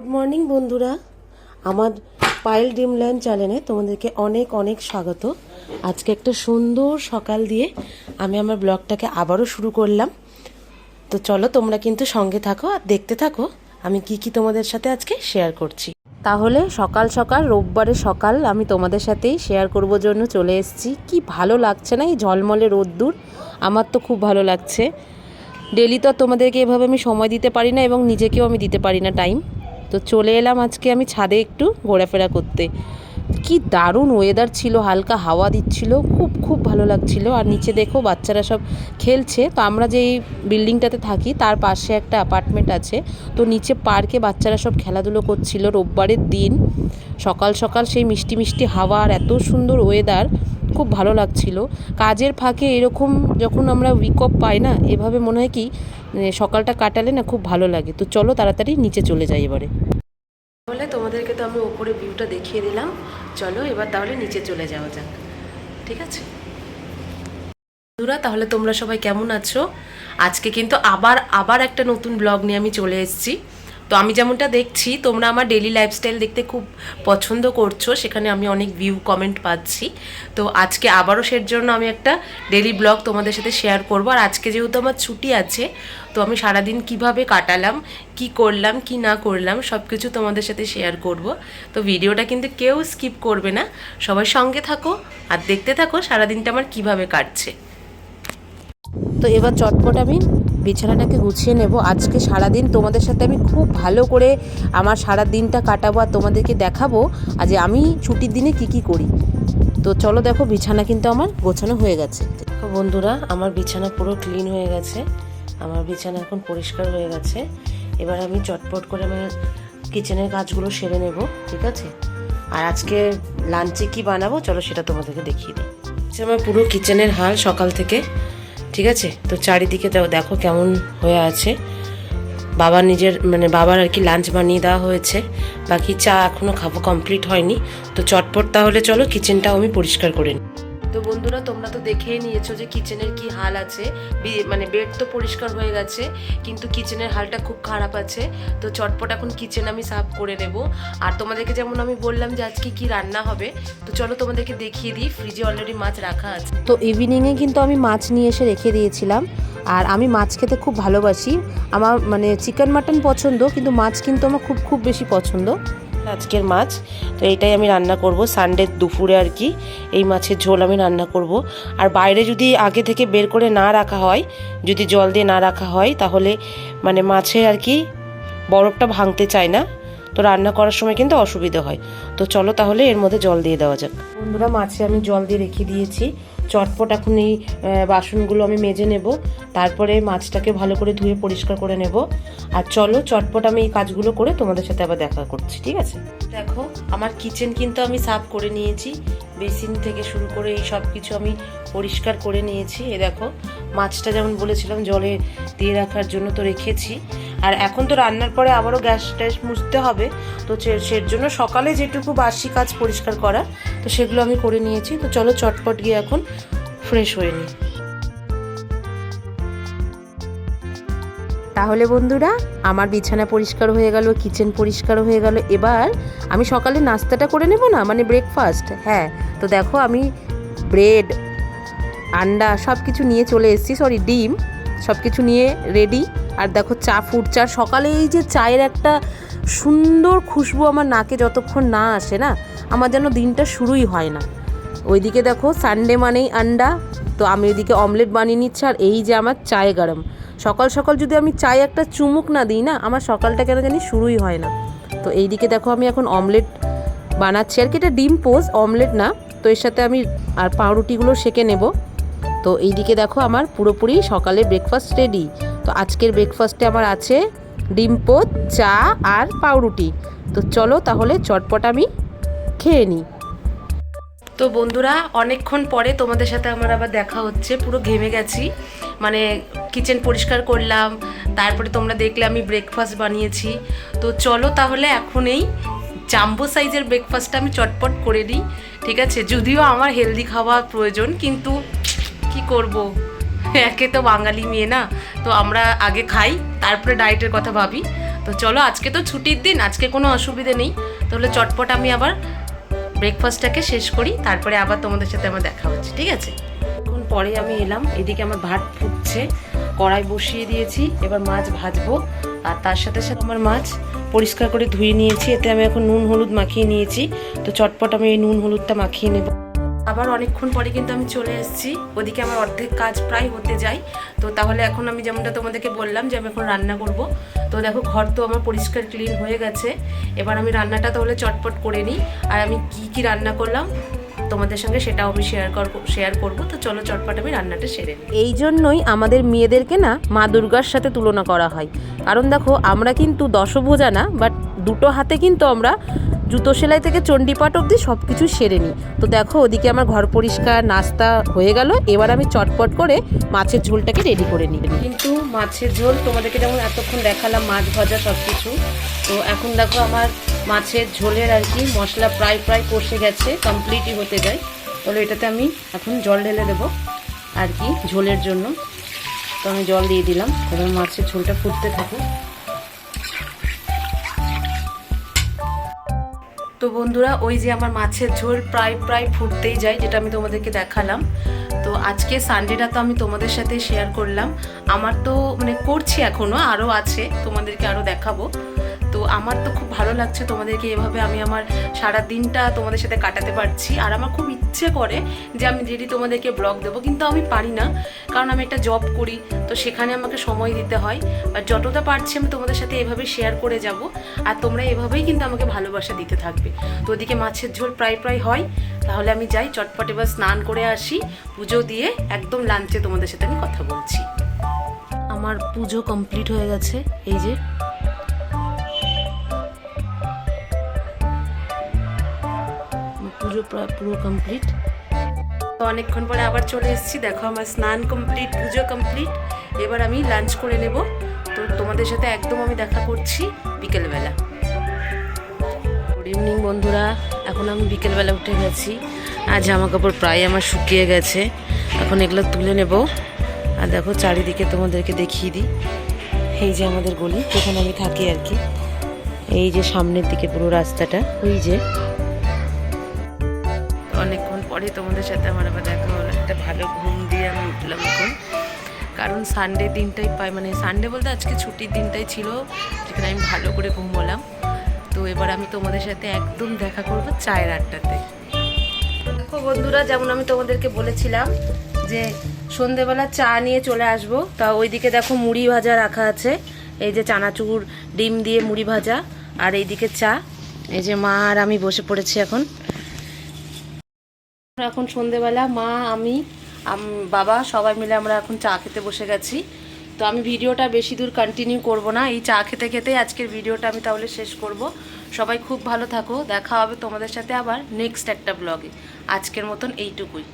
Good morning বন্ধুরা। আমার Payel Dreamland চ্যানেলে তোমাদেরকে অনেক অনেক স্বাগত। আজকে একটা সুন্দর সকাল দিয়ে আমি আমার ব্লগটাকে আবারও শুরু করলাম। তো চলো, তোমরা কিন্তু সঙ্গে থাকো আর দেখতে থাকো। আমি কি কি তোমাদের সাথে আজকে শেয়ার করছি। তাহলে সকাল সকাল, রোববারের সকাল আমি তোমাদের সাথেই শেয়ার করব জন্য চলে এসেছি। কি ভালো লাগছে না এই ঝলমলে রোদ্দুর? আমার তো খুব ভালো লাগছে। ডেলি তো তোমাদেরকে এভাবে আমি সময় দিতে পারি না এবং নিজেকেও আমি দিতে পারি না টাইম তো চলে এলাম আজকে আমি ছাদে একটু ঘোরাফেরা করতে। কি দারুণ ওয়েদার ছিল, হালকা হাওয়া দিচ্ছিল, খুব খুব ভালো লাগছিল। আর নিচে দেখো বাচ্চারা সব খেলছে, তো আমরা যেই বিল্ডিংটাতে থাকি তার পাশে একটা অ্যাপার্টমেন্ট আছে। তো নিচে পার্কে বাচ্চারা সব খেলাধুলো করছিল রোববারের দিন। সকাল সকাল সেই মিষ্টি মিষ্টি হাওয়া আর এত সুন্দর ওয়েদার খুব ভালো লাগছিল। কাজের ফাঁকে এরকম যখন আমরা উইক অফ পাই না, এভাবে মনে হয় কি মানে সকালটা কাটালে না খুব ভালো লাগে। তো চলো তাড়াতাড়ি নিচে চলে যাই এবারে। তাহলে তোমাদেরকে তো আমি ওপরে ভিউটা দেখিয়ে দিলাম। চলো এবার তাহলে নিচে চলে যাওয়া যাক। ঠিক আছে? বন্ধুরা, তাহলে তোমরা সবাই কেমন আছো? আজকে কিন্তু আবার আবার একটা নতুন ব্লগ নিয়ে আমি চলে এসেছি। তো আমি যেমনটা দেখছি, তোমরা আমার ডেলি লাইফস্টাইল দেখতে খুব পছন্দ করছ, সেখানে আমি অনেক ভিউ কমেন্ট পাচ্ছি। তো আজকে আবারও সের জন্য আমি একটা ডেলি ব্লগ তোমাদের সাথে শেয়ার করব। আর আজকে যেহেতু আমার ছুটি আছে, তো আমি সারাদিন কীভাবে কাটালাম, কি করলাম, কি না করলাম সব কিছু তোমাদের সাথে শেয়ার করব। তো ভিডিওটা কিন্তু কেউ স্কিপ করবে না। সবাই সঙ্গে থাকো আর দেখতে থাকো সারাদিনটা আমার কীভাবে কাটছে। তো এবার চটপট আমি বিছানাটাকে গুছিয়ে নেব। আজকে সারাদিন তোমাদের সাথে আমি খুব ভালো করে আমার সারা দিনটা কাটাবো আর তোমাদেরকে দেখাবো যে আমি ছুটির দিনে কি কি করি। তো চলো দেখো, বিছানা কিন্তু আমার গোছানো হয়ে গেছে। বন্ধুরা, আমার বিছানা পুরো ক্লিন হয়ে গেছে। আমার বিছানা এখন পরিষ্কার হয়ে গেছে। এবার আমি চটপট করে আমার কিচেনের কাজগুলো সেরে নেব, ঠিক আছে? আর আজকে লাঞ্চে কি বানাবো? চলো সেটা তোমাদেরকে দেখিয়ে দিই। হচ্ছে আমার পুরো কিচেনের হাল সকাল থেকে ঠিক আছে? তো চারিদিকে দেখো কেমন হয়ে আছে। বাবা নিজের মানে বাবার আর কি লাঞ্চ বানিয়ে দেওয়া হয়েছে। বাকি চা এখনও খাব কমপ্লিট হয়নি। তো চটপট তাহলে চলো কিচেনটাও আমি পরিষ্কার করে নিই তো বন্ধুরা, তোমরা তো দেখেই নিয়েছো যে কিচেনের কি হাল আছে। মানে বেড তো পরিষ্কার হয়ে গেছে, কিন্তু কিচেনের হালটা খুব খারাপ আছে। তো চটপট এখন কিচেন আমি সাফ করে নেব। আর তোমাদেরকে যেমন আমি বললাম যে আজকে কি রান্না হবে, তো চলো তোমাদেরকে দেখিয়ে দিই ফ্রিজে অলরেডি মাছ রাখা আছে। তো ইভিনিংয়ে কিন্তু আমি মাছ নিয়ে এসে রেখে দিয়েছিলাম। আর আমি মাছ খেতে খুব ভালোবাসি। আমার মানে চিকেন মাটন পছন্দ, কিন্তু মাছ কিন্তু আমার খুব খুব বেশি পছন্দ। আজকের মাছ। তো এইটাই আমি রান্না করব। সানডে দুপুরে আর কি এই মাছের ঝোল আমি রান্না করব। আর বাইরে যদি আগে থেকে বের করে না রাখা হয়, যদি জল দিয়ে না রাখা হয়, তাহলে মানে মাছে আর কি বরফটা ভাঙতে চায় না। তো রান্না করার সময় কিন্তু অসুবিধা হয়। তো চলো তাহলে এর মধ্যে জল দিয়ে দেওয়া যাক। বন্ধুরা, মাছে আমি জল দিয়ে রেখে দিয়েছি। চটপট এখন এই বাসনগুলো আমি মেজে নেব। তারপরে মাছটাকে ভালো করে ধুয়ে পরিষ্কার করে নেব। আর চলো চটপট আমি এই কাজগুলো করে তোমাদের সাথে আবার দেখা করছি, ঠিক আছে? দেখো, আমার কিচেন কিন্তু আমি সাফ করে নিয়েছি। বেসিন থেকে শুরু করে এই সব কিছু আমি পরিষ্কার করে নিয়েছি। এ দেখো, মাছটা যেমন বলেছিলাম, জলে দিয়ে রাখার জন্য তো রেখেছি। আর এখন তো রান্নার পরে আবারও গ্যাস ট্যাস মুছতে হবে। তো সের জন্য সকালে যেটুকু বাসি কাজ পরিষ্কার করা, তো সেগুলো আমি করে নিয়েছি। তো চলো চটপট গিয়ে এখন ফ্রেশ হয়ে নিই। তাহলে বন্ধুরা, আমার বিছানা পরিষ্কার হয়ে গেল কিচেন পরিষ্কার হয়ে গেল। এবার আমি সকালে নাস্তাটা করে নেব না? মানে ব্রেকফাস্ট হ্যাঁ তো দেখো আমি ব্রেড আন্ডা সব কিছু নিয়ে চলে এসেছি। সরি ডিম। সব কিছু নিয়ে রেডি আর দেখো চা ফুটছে আর সকালে এই যে চায়ের একটা সুন্দর খুশবু আমার নাকে যতক্ষণ না আসে না, আমার যেন দিনটা শুরুই হয় না। ওইদিকে দেখো সানডে মানেই আন্ডা, তো আমি ওইদিকে অমলেট বানিয়ে নিচ্ছি, আর এই যে আমার চায়ে গরম। সকাল সকাল যদি আমি চায়ে একটা চুমুক না দিই না, আমার সকালটা কেন জানি শুরুই হয় না। তো এইদিকে দেখো আমি এখন অমলেট বানাচ্ছি। আর কি এটা ডিম পোজ অমলেট না, তো এর সাথে আমি আর পাউরুটিগুলো সেকে নেব। তো এইদিকে দেখো আমার পুরোপুরি সকালে ব্রেকফাস্ট রেডি তো আজকের ব্রেকফাস্টে আমার আছে ডিম পোচ চা আর পাউরুটি। তো চলো তাহলে চটপট আমি খেয়ে নিই। তো বন্ধুরা, অনেকক্ষণ পরে তোমাদের সাথে আমার আবার দেখা হচ্ছে, পুরো ঘেমে গেছি। মানে কিচেন পরিষ্কার করলাম, তারপরে তোমরা দেখলে আমি ব্রেকফাস্ট বানিয়েছি। তো চলো তাহলে এখন এই জাম্বো সাইজের ব্রেকফাস্টটা আমি চটপট করে নিই, ঠিক আছে? যদিও আমার হেলদি খাওয়া প্রয়োজন, কিন্তু কি করব? একে তো বাঙালি মেয়ে না। তো আমরা আগে খাই, তারপরে ডায়েটের কথা ভাবি। তো চলো, আজকে তো ছুটির দিন, আজকে কোনো অসুবিধে নেই। তাহলে চটপট আমি আবার ব্রেকফাস্টটাকে শেষ করি, তারপরে আবার তোমাদের সাথে আমার দেখা হচ্ছে, ঠিক আছে? এখন পরে আমি এলাম, এদিকে আমার ভাত ফুটছে, কড়াই বসিয়ে দিয়েছি, এবার মাছ ভাজবো। আর তার সাথে সাথে আমার মাছ পরিষ্কার করে ধুয়ে নিয়েছি, এতে আমি এখন নুন, হলুদ মাখিয়ে নিয়েছি। তো চটপট আমি এই নুন, হলুদটা মাখিয়ে নেব। আবার অনেকক্ষণ পরে কিন্তু আমি চলে এসেছি। ওদিকে আমার অর্ধেক কাজ প্রায় হতে যায়। তো তাহলে এখন আমি যেমনটা তোমাদেরকে বললাম যে আমি এখন রান্না করব। তো দেখো ঘর তো আমার পরিষ্কার ক্লিন হয়ে গেছে। এবার আমি রান্নাটা তাহলে চটপট করে নিই। আর আমি কি কি রান্না করলাম তোমাদের সঙ্গে সেটাও আমি শেয়ার করব শেয়ার করব। তো চলো চটপট আমি রান্নাটা সেরে নিই। এই জন্যই আমাদের মেয়েদেরকে না মা দুর্গার সাথে তুলনা করা হয়। কারণ দেখো আমরা কিন্তু দশভোজা না বাট দুটো হাতে কিন্তু আমরা জুতো সেলাই থেকে চণ্ডীপাঠ অবধি সব কিছু সেরে নিই। তো দেখো, ওদিকে আমার ঘর পরিষ্কার, নাস্তা হয়ে গেল। এবার আমি চটপট করে মাছের ঝোলটাকে রেডি করে নিই। কিন্তু মাছের ঝোল তোমাদেরকে যেমন এতক্ষণ দেখালাম, মাছ ভাজা সব কিছু তো এখন দেখো আমার মাছের ঝোলের আর কি মশলা প্রায় প্রায় কষে গেছে কমপ্লিটই হতে যায়। তাহলে এটাতে আমি এখন জল ঢেলে দেবো আর কি ঝোলের জন্য। তো আমি জল দিয়ে দিলাম। এবার মাছের ঝোলটা ফুটতে থাকুক। তো বন্ধুরা, ওই যে আমার মাছের ঝোল প্রায় প্রায় ফুটতেই যায়, যেটা আমি তোমাদেরকে দেখালাম। তো আজকে সানডেটা তো আমি তোমাদের সাথে শেয়ার করলাম। আমার তো মানে করছি এখনও আরও আছে, তোমাদেরকে আরও দেখাবো। আমার তো খুব ভালো লাগছে তোমাদেরকে এভাবে আমি আমার সারা দিনটা তোমাদের সাথে কাটাতে পারছি। আর আমার খুব ইচ্ছে করে যে আমি ডেলি তোমাদেরকে ব্লগ দেবো, কিন্তু আমি পারি না। কারণ আমি একটা জব করি, তো সেখানে আমাকে সময় দিতে হয়। আর যতটা পারছি আমি তোমাদের সাথে এভাবে শেয়ার করে যাব। আর তোমরা এভাবেই কিন্তু আমাকে ভালোবাসা দিতে থাকবে। তো ওদিকে মাছের ঝোল প্রায় প্রায় হয়। তাহলে আমি যাই, চটপট এবার স্নান করে আসি। পুজো দিয়ে একদম লাঞ্চে তোমাদের সাথে আমি কথা বলছি। আমার পুজো কমপ্লিট হয়ে গেছে। এই যে পুজো পুরো কমপ্লিট তো অনেকক্ষণ পরে আবার চলে এসেছি। দেখো আমার স্নান কমপ্লিট পুজো কমপ্লিট এবার আমি লাঞ্চ করে নেব। তো তোমাদের সাথে একদম আমি দেখা করছি বিকেলবেলা। গুড ইভিনিং বন্ধুরা, এখন আমি বিকেলবেলা উঠে গেছি। আর জামা কাপড় প্রায় আমার শুকিয়ে গেছে। এখন এগুলো তুলে নেব। আর দেখো চারিদিকে তোমাদেরকে দেখিয়ে দিই। এই যে আমাদের গলি, যেখানে আমি থাকি আর কি। এই যে সামনের দিকে পুরো রাস্তাটা, ওই যে অনেকক্ষণ পরে তোমাদের সাথে আমার আবার দেখা হলো। একটা ভালো ঘুম দিয়ে আমি উঠলাম এখন। কারণ সানডে দিনটাই পাই মানে সানডে বলতে আজকে ছুটির দিনটাই ছিল, যেখানে আমি ভালো করে ঘুমোলাম। তো এবার আমি তোমাদের সাথে একদম দেখা করব চায়ের আড্ডাতে। দেখো বন্ধুরা, যেমন আমি তোমাদেরকে বলেছিলাম যে সন্ধেবেলা চা নিয়ে চলে আসব, তা ওইদিকে দেখো মুড়ি ভাজা রাখা আছে। এই যে চানাচুর, ডিম দিয়ে মুড়ি ভাজা, আর এইদিকে চা। এই যে মা আর আমি বসে পড়েছি এখন। এখন সন্ধেবেলা, মা, আমি বাবা সবাই মিলে আমরা এখন চা খেতে বসে গেছি। তো আমি ভিডিওটা বেশি দূর কন্টিনিউ করব না। এই চা খেতে খেতেই আজকের ভিডিওটা আমি তাহলে শেষ করব। সবাই খুব ভালো থাকো। দেখা হবে তোমাদের সাথে আবার নেক্সট একটা ব্লগে আজকের মতন এইটুকুই।